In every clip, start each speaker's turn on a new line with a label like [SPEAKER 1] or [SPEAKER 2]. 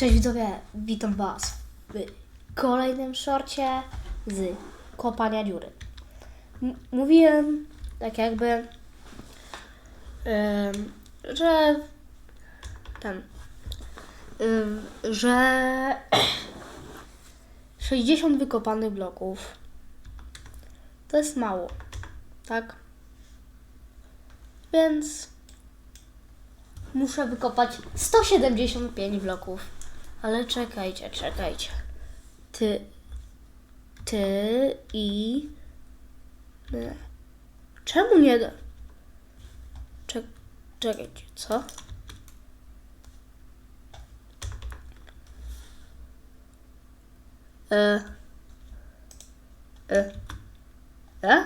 [SPEAKER 1] Cześć widzowie, witam was w kolejnym szorcie z kopania dziury. M- mówiłem tak jakby, że ten, że 60 wykopanych bloków to jest mało, tak? Więc muszę wykopać 175 bloków. Ale czekajcie, czekajcie. Ty, ty i... Czemu nie da? Czek, czekajcie, co? E. E. E?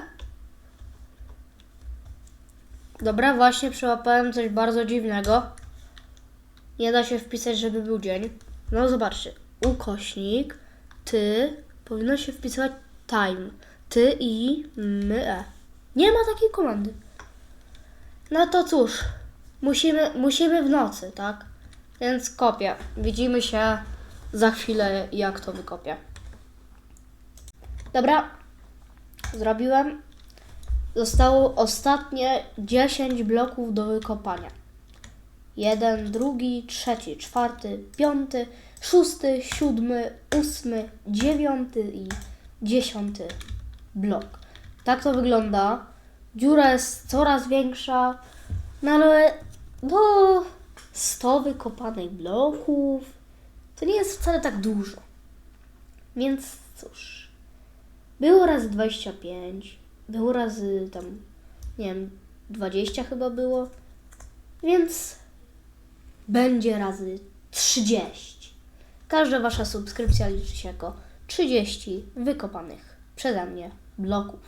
[SPEAKER 1] Dobra, właśnie przełapałem coś bardzo dziwnego. Nie da się wpisać, żeby był dzień. No zobaczcie. Ukośnik, ty, powinno się wpisywać time. Ty i my e. Nie ma takiej komandy. No to cóż, musimy, musimy w nocy, tak? Więc kopię. Widzimy się za chwilę, jak to wykopię. Dobra, zrobiłem. Zostało ostatnie 10 bloków do wykopania. Jeden, drugi, trzeci, czwarty, piąty, szósty, siódmy, ósmy, dziewiąty i dziesiąty blok. Tak to wygląda. Dziura jest coraz większa, no ale bo 100 wykopanych bloków to nie jest wcale tak dużo. Więc cóż, było razy 25, było razy tam, nie wiem, 20 chyba było, więc będzie razy 30. Każda Wasza subskrypcja liczy się jako 30 wykopanych przeze mnie bloków.